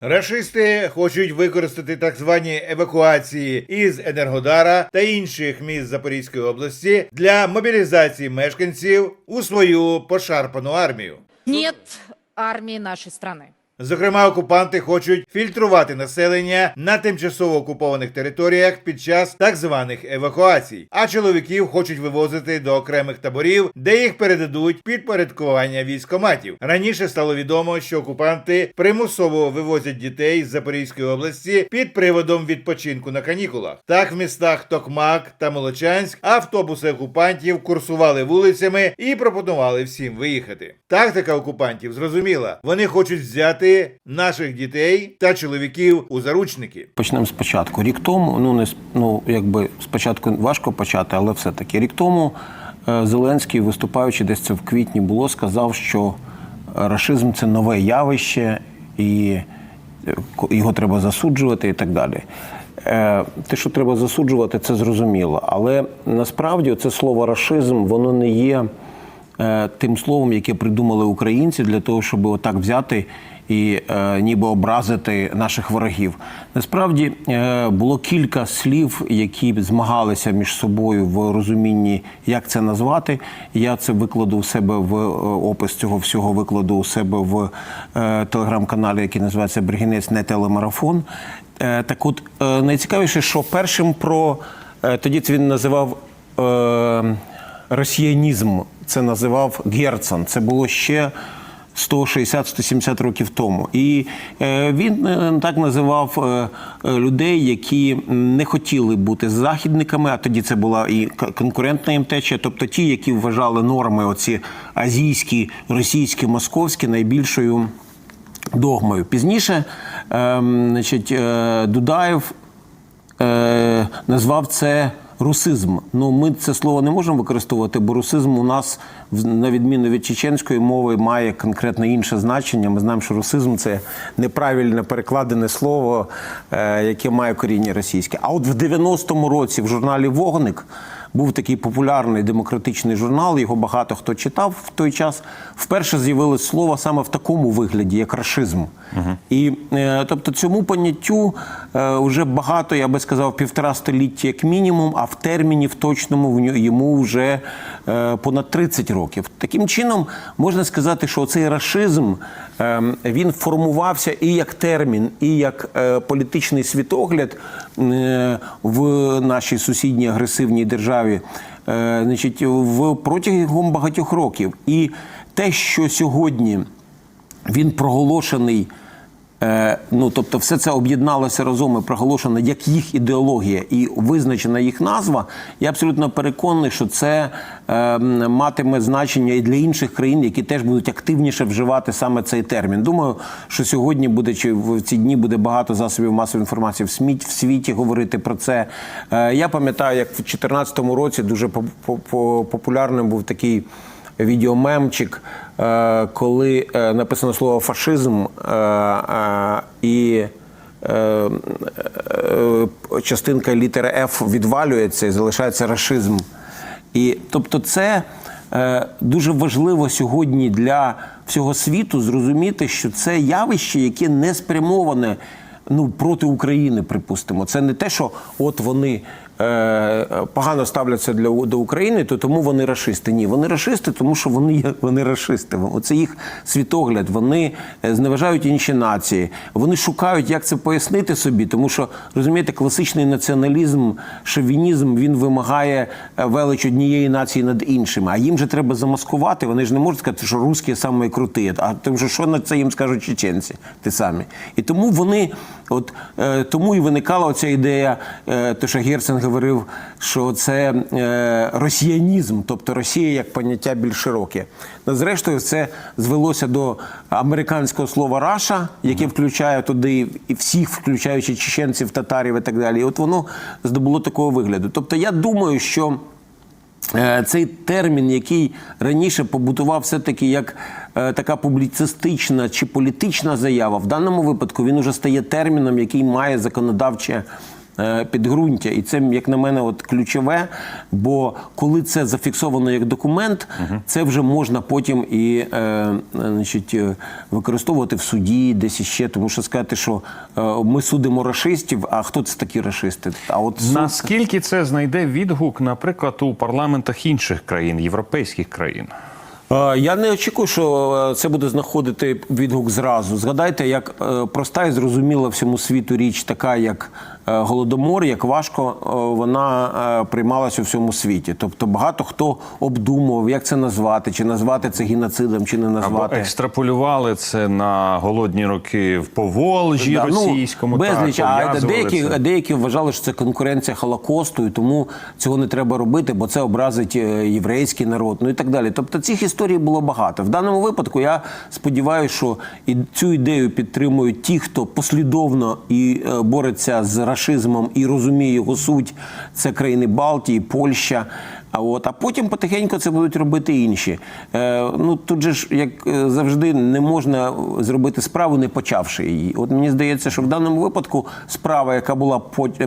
Рашисти хочуть використати так звані евакуації із Енергодара та інших міст Запорізької області для мобілізації мешканців у свою пошарпану армію. Ні армії нашої страны. Зокрема, окупанти хочуть фільтрувати населення на тимчасово окупованих територіях під час так званих евакуацій, а чоловіків хочуть вивозити до окремих таборів, де їх передадуть під порядкування військоматів. Раніше стало відомо, що окупанти примусово вивозять дітей з Запорізької області під приводом відпочинку на канікулах. Так в містах Токмак та Молочанськ автобуси окупантів курсували вулицями і пропонували всім виїхати. Тактика окупантів зрозуміла. Вони хочуть взяти наших дітей та чоловіків у заручники. Почнемо спочатку. Рік тому, ну не ну якби спочатку важко почати, але все-таки рік тому е, Зеленський, виступаючи десь це в квітні було, сказав, що е, рашизм це нове явище, і е, його треба засуджувати і так далі. Те, що треба засуджувати, це зрозуміло. Але насправді це слово рашизм, воно не є тим словом, яке придумали українці для того, щоб отак взяти і е, ніби образити наших ворогів. Насправді е, було кілька слів, які змагалися між собою в розумінні, як це назвати. Я це викладу у себе в е, опис цього всього, викладу у себе в е, телеграм-каналі, який називається Бригінець не телемарафон. Е, так от е, найцікавіше, що першим про е, тоді це він називав. Е, росіянізм це називав Герцен. Це було ще 160-170 років тому. І е, він е, так називав е, людей, які не хотіли бути західниками, а тоді це була і конкурентна їм течія, тобто ті, які вважали норми, оці азійські, російські, московські найбільшою догмою. Пізніше ем, значить, Дудаєв назвав це русизм. Ну, ми це слово не можемо використовувати, бо русизм у нас, на відміну від чеченської мови, має конкретно інше значення. Ми знаємо, що русизм це неправильно перекладене слово, е, яке має коріння російське. А от в 90-му році в журналі Вогник. Був такий популярний демократичний журнал, його багато хто читав в той час. Вперше з'явилось слово саме в такому вигляді, як рашизм. І е, тобто цьому поняттю е, вже багато, я би сказав, півтора століття як мінімум, а в терміні в точному йому вже е, понад 30 років. Таким чином можна сказати, що цей рашизм е, він формувався і як термін, і як політичний світогляд в нашій сусідній агресивній державі. е, Значить, в протягом багатьох років. І те, що сьогодні він проголошений. Е, ну, тобто, все це об'єдналося разом і проголошено як їх ідеологія і визначена їх назва. Я абсолютно переконаний, що це е, матиме значення і для інших країн, які теж будуть активніше вживати саме цей термін. Думаю, що сьогодні буде чи в ці дні буде багато засобів масової інформації в СМІ, в світі говорити про це. Е, я пам'ятаю, як в 2014 році дуже по- по- по- популярним був такий відеомемчик, е, коли е, написано слово фашизм е, і частинка літери Ф відвалюється і залишається рашизм. І тобто, це дуже важливо сьогодні для всього світу зрозуміти, що це явище, яке не спрямоване ну, проти України, припустимо. Це не те, що от вони погано ставляться для, до України, то тому вони рашисти. Ні, вони рашисти, тому що вони, є- вони рашисти. Оце їх світогляд. Вони е, зневажають інші нації. Вони шукають, як це пояснити собі, тому що розумієте, класичний націоналізм, шовінізм він вимагає е, велич однієї нації над іншими. А їм же треба замаскувати. Вони ж не можуть сказати, що русські саме круті. А тому що що на це їм скажуть чеченці, ті самі. І тому вони, от е, тому і виникала оця ідея, е, то що Герцен говорив, що це е, росіянізм, тобто Росія як поняття більш широке. Ну, Зрештою, це звелося до американського слова Раша, яке включає туди і всіх, включаючи чеченців, татарів і так далі. І от воно здобуло такого вигляду. Тобто, я думаю, що. Е, Цей термін, який раніше побутував все-таки як е, така публіцистична чи політична заява, в даному випадку він уже стає терміном, який має законодавче підґрунтя, і це, як на мене, от ключове. Бо коли це зафіксовано як документ, це вже можна потім і е, значить, е, використовувати в суді, десь іще. Тому що сказати, що е, ми судимо рашистів, а хто це такі рашисти? А от суд- Наскільки це знайде відгук, наприклад, у парламентах інших країн, європейських країн? Е, Я не очікую, що е, це буде знаходити відгук зразу. Згадайте, як е, проста і зрозуміла всьому світу річ, така як е, голодомор, як важко е, вона е, приймалася у всьому світі. Тобто багато хто обдумував, як це назвати, чи назвати це геноцидом, чи не Або назвати. екстраполювали це на голодні роки в Поволжі Да, ну, російському. безліч, так, а деякі, це. деякі вважали, що це конкуренція Холокосту, і тому цього не треба робити, бо це образить е, єврейський народ, ну і так далі. Тобто цих історій було багато. В даному випадку я сподіваюся, що і цю ідею підтримують ті, хто послідовно і е, бореться з рашизмом і розуміє його суть. Це країни Балтії, Польща. А от а потім потихеньку це будуть робити інші. Е, ну тут же ж, як е, завжди, не можна зробити справу, не почавши її. От мені здається, що в даному випадку справа, яка була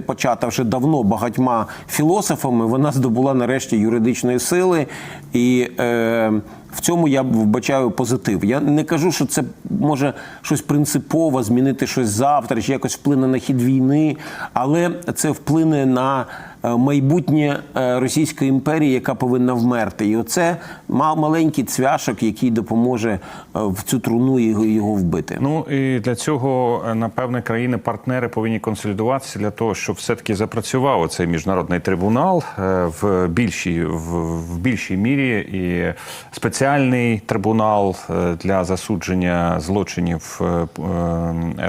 почата вже давно багатьма філософами, вона здобула нарешті юридичної сили, і е, в цьому я вбачаю позитив. Я не кажу, що це може щось принципово змінити щось завтра, чи якось вплине на хід війни, але це вплине на майбутнє е, Російської імперії, яка повинна вмерти. І оце ма- маленький цвяшок, який допоможе е, в цю труну його, вбити. Ну і для цього е, напевне країни-партнери повинні консолідуватися для того, щоб все-таки запрацював цей міжнародний трибунал е, в більшій в, більшій мірі і спеціальний трибунал е, для засудження злочинів е, е,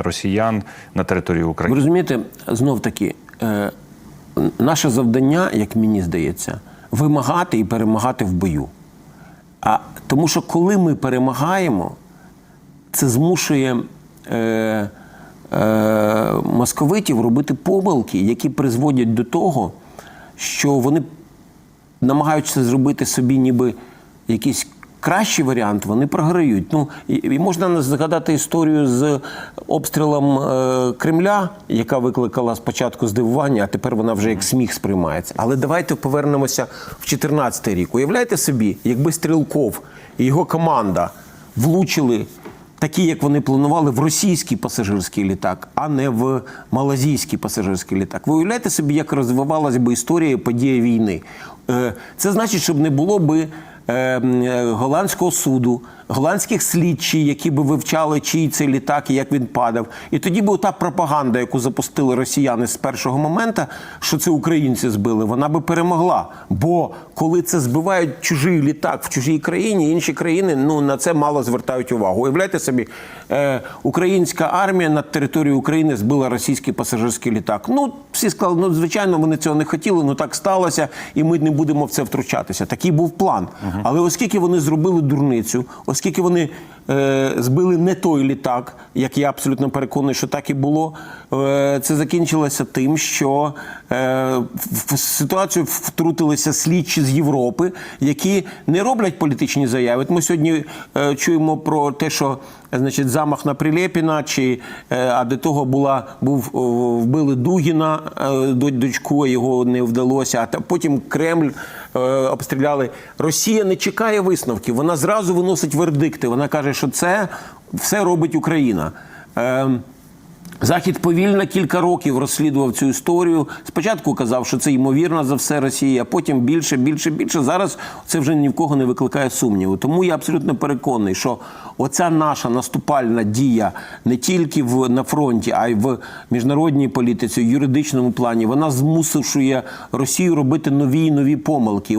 росіян на території Ви України. розумієте, знов таки, е, наше завдання, як мені здається, вимагати і перемагати в бою. А тому що коли ми перемагаємо, це змушує е, е, московитів робити помилки, які призводять до того, що вони намагаються зробити собі ніби якийсь кращий варіант, вони програють. Ну, і, і можна згадати історію з обстрілом е, Кремля, яка викликала спочатку здивування, а тепер вона вже як сміх сприймається. Але давайте повернемося в 14 рік. Уявляєте собі, якби Стрілков і його команда влучили такі, як вони планували, в російський пасажирський літак, а не в малазійський пасажирський літак. Ви уявляєте собі, як розвивалася би історія подія війни? Е, Це значить, щоб не було би голландського суду, голландських слідчі, які би вивчали, чий це літак і як він падав. І тоді би та пропаганда, яку запустили росіяни з першого моменту, що це українці збили, вона би перемогла. Бо коли це збивають чужий літак в чужій країні, інші країни ну на це мало звертають увагу. Уявляйте собі, е, українська армія над територією України збила російський пасажирський літак. Ну всі сказали, ну звичайно, вони цього не хотіли, ну так сталося, і ми не будемо в це втручатися. Такий був план. Але оскільки вони зробили дурницю, оскільки вони е, збили не той літак, як я абсолютно переконаний, що так і було, е, це закінчилося тим, що е, в ситуацію втрутилися слідчі з Європи, які не роблять політичні заяви. Ми сьогодні е, чуємо про те, що значить, замах на Прилєпіна, чи е, а до того була був вбили Дугіна, е, дочку, його не вдалося. А потім Кремль е, обстріляли. Росія не чекає висновків. Вона зразу виносить вердикти. Вона каже, що це все робить Україна. Захід повільно кілька років розслідував цю історію. Спочатку казав, що це ймовірно за все Росія, а потім більше, більше, більше. Зараз це вже ні в кого не викликає сумніву. Тому я абсолютно переконаний, що оця наша наступальна дія не тільки в на фронті, а й в міжнародній політиці, в юридичному плані, вона змусує Росію робити нові і нові помилки.